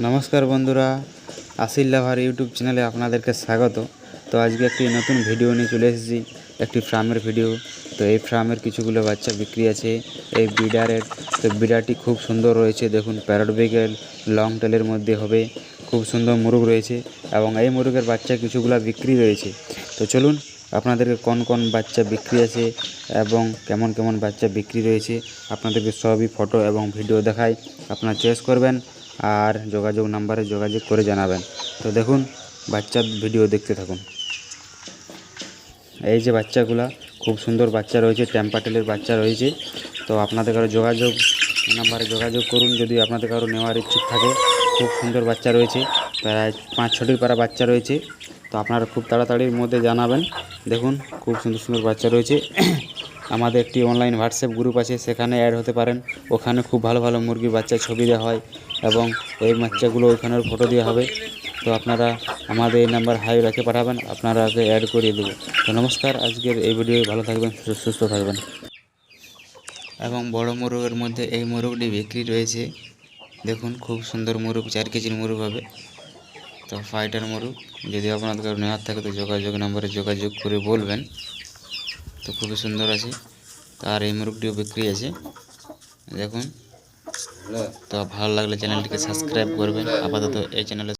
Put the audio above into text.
নমস্কার বন্ধুরা আসিল লাভার ইউটিউব চ্যানেলে আপনাদেরকে স্বাগত। তো আজকে একটি নতুন ভিডিও নিয়ে চলে এসেছি, একটি ফার্মের ভিডিও। তো এই ফার্মের কিছুগুলো বাচ্চা বিক্রি আছে, এই বিডারের। তো বিডারটি খুব সুন্দর রয়েছে, দেখুন প্যারট বেগেল লং টেলের মধ্যে হবে, খুব সুন্দর মুরগ রয়েছে এবং এই মুরগের বাচ্চা কিছুগুলো বিক্রি রয়েছে। তো চলুন, আপনাদেরকে কোন কোন বাচ্চা বিক্রি আছে এবং কেমন কেমন বাচ্চা বিক্রি রয়েছে, আপনাদেরকে সবই ফটো এবং ভিডিও দেখায় আপনারা চয়েস করবেন আর যোগাযোগ নাম্বারে যোগাযোগ করে জানাবেন। তো দেখুন, বাচ্চার ভিডিও দেখতে থাকুন। এই যে বাচ্চাগুলা, খুব সুন্দর বাচ্চা রয়েছে টেম্পাটেলের বাচ্চা রয়েছে। তো আপনাদের কারও যোগাযোগ নাম্বারে যোগাযোগ করুন, যদি আপনাদের কারও নেওয়ার ইচ্ছুক থাকে। খুব সুন্দর বাচ্চা রয়েছে, প্রায় পাঁচ ছটির পারা বাচ্চা রয়েছে। তো আপনারা খুব তাড়াতাড়ির মধ্যে জানাবেন। দেখুন, খুব সুন্দর সুন্দর বাচ্চা রয়েছে। আমাদের একটি অনলাইন হোয়াটসঅ্যাপ গ্রুপ আছে, সেখানে অ্যাড হতে পারেন। ওখানে খুব ভালো ভালো মুরগির বাচ্চার ছবি দেওয়া হয় এবং এই বাচ্চাগুলো ওইখানে ফটো দেওয়া হবে। তো আপনারা আমাদের এই নাম্বার হাই রেখে পাঠাবেন, আপনারা অ্যাড করিয়ে দেবো তো নমস্কার, আজকের এই ভিডিও ভালো থাকবেন, সুস্থ থাকবেন। এবং বড় মোরগের মধ্যে এই মোরগটি বিক্রি রয়েছে। দেখুন, খুব সুন্দর মোরগ, চার কেজির মোরগ হবে। তো ফাইটার মোরগ, যদি আপনাদের নেওয়ার থাকে, তো যোগাযোগ নাম্বারে যোগাযোগ করে বলবেন। তো খুবই সুন্দর আছে। আর এই মুরগটিও বিক্রি আছে। দেখুন। তো ভালো লাগলে চ্যানেলটিকে সাবস্ক্রাইব করবেন। আপাতত এই চ্যানেলে